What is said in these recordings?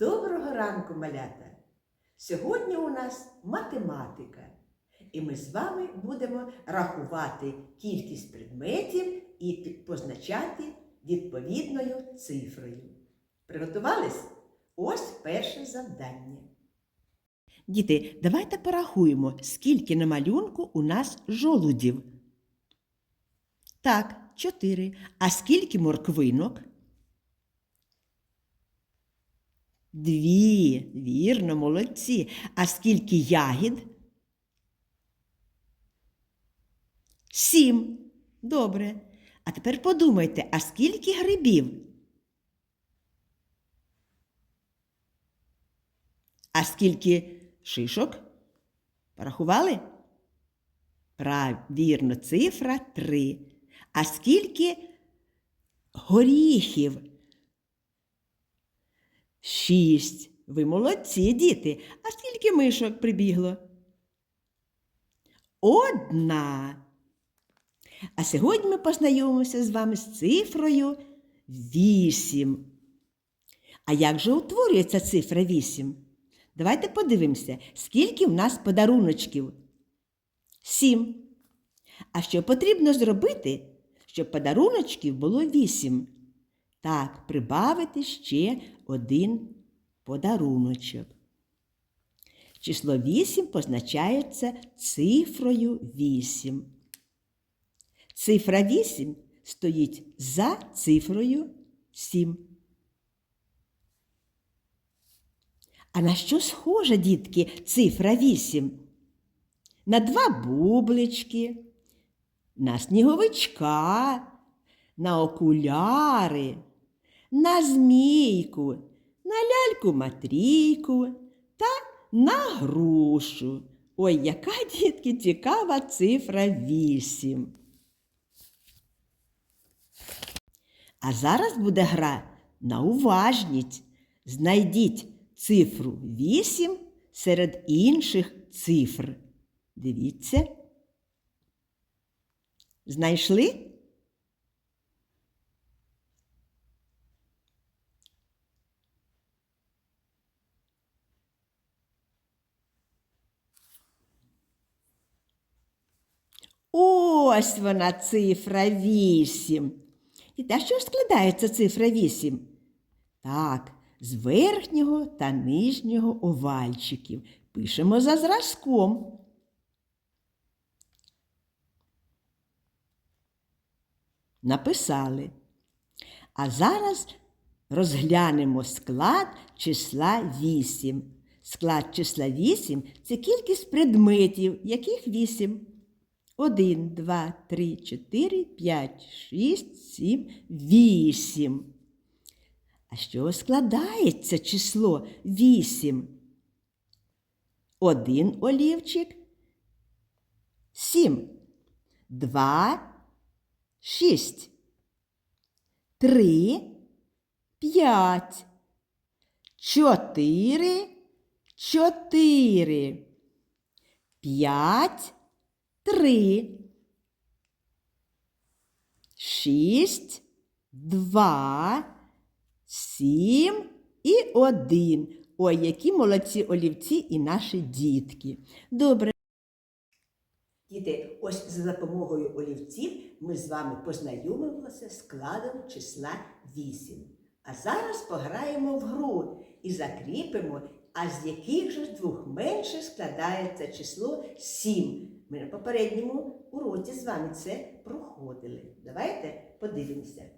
Доброго ранку, малята! Сьогодні у нас математика, і ми з вами будемо рахувати кількість предметів і позначати відповідною цифрою. Приготувались? Ось перше завдання. Діти, давайте порахуємо, скільки на малюнку у нас жолудів. Так, чотири. А скільки морквинок? Дві. Вірно, молодці. А скільки ягід? Сім. Добре. А тепер подумайте, а скільки грибів? А скільки шишок? Порахували? Правірно, цифра три. А скільки горіхів? Шість. Ви молодці, діти. А скільки мишок прибігло? Одна. А сьогодні ми познайомимося з вами з цифрою вісім. А як же утворюється цифра вісім? Давайте подивимося, скільки в нас подаруночків. Сім. А що потрібно зробити, щоб подаруночків було вісім? Так, прибавити ще один подаруночок. Число 8 позначається цифрою 8. Цифра 8 стоїть за цифрою 7. А на що схожа, дітки, цифра 8? На два бублички, на сніговичка, на окуляри, на змійку, на ляльку Матрійку та на грушу. Ой, яка, дітки, цікава цифра 8. А зараз буде гра на уважність. Знайдіть цифру 8 серед інших цифр. Дивіться. Знайшли? Ось вона цифра 8. І та що складається цифра 8? Так, з верхнього та нижнього овальчиків. Пишемо за зразком. Написали. А зараз розглянемо склад числа 8. Склад числа 8 це кількість предметів, яких 8. 1, 2, 3, 4, 5, 6, 7, 8. А чого складається число 8? Один олівчик. 7. 2, 6. 3, 5. 4, 4. 5, три, шість, два, сім і один. Ой, які молодці олівці і наші дітки. Добре. Діти, ось за допомогою олівців ми з вами познайомилися з складом числа 8. А зараз пограємо в гру і закріпимо, а з яких же двох менших складається число 7. Ми на попередньому уроці з вами це проходили. Давайте подивимося.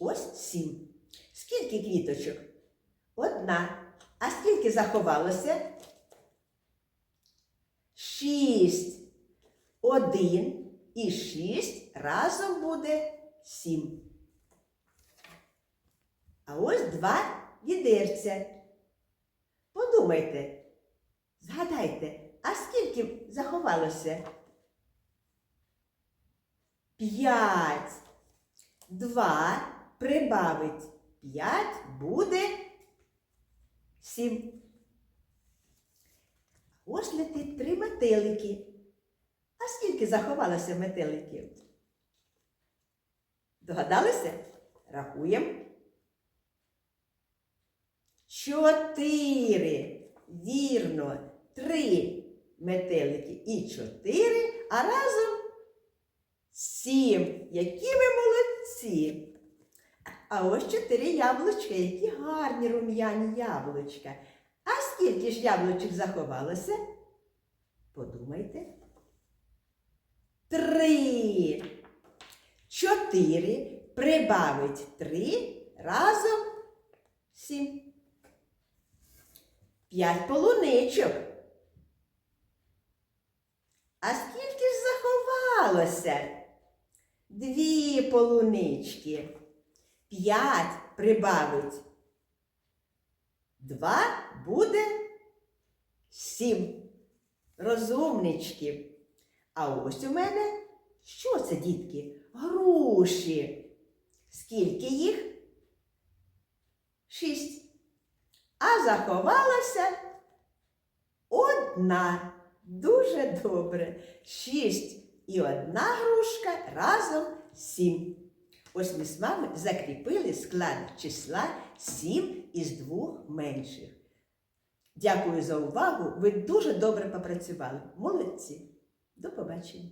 Ось 7. Скільки квіточок? Одна. А скільки заховалося? Шість. Один і шість разом буде сім. А ось два відерця. Подумайте, згадайте, заховалося? П'ять. Два прибавить п'ять буде сім. Ось летить три метелики. А скільки заховалося метеликів? Догадалися? Рахуємо. чотири. Вірно, три метелики і чотири, а разом сім. Які ви молодці! А ось чотири яблучка, які гарні рум'яні яблучка. А скільки ж яблучок заховалося? Подумайте. Три. Чотири прибавить три разом сім. П'ять полуничок. А скільки ж заховалося? Дві полунички. П'ять прибавить. Два буде сім. Розумнички. А ось у мене що це, дітки? Груші. Скільки їх? Шість. А заховалася одна. Дуже добре. Шість і одна грушка разом сім. Ось ми з вами закріпили склад числа сім із двох менших. Дякую за увагу. Ви дуже добре попрацювали. Молодці. До побачення.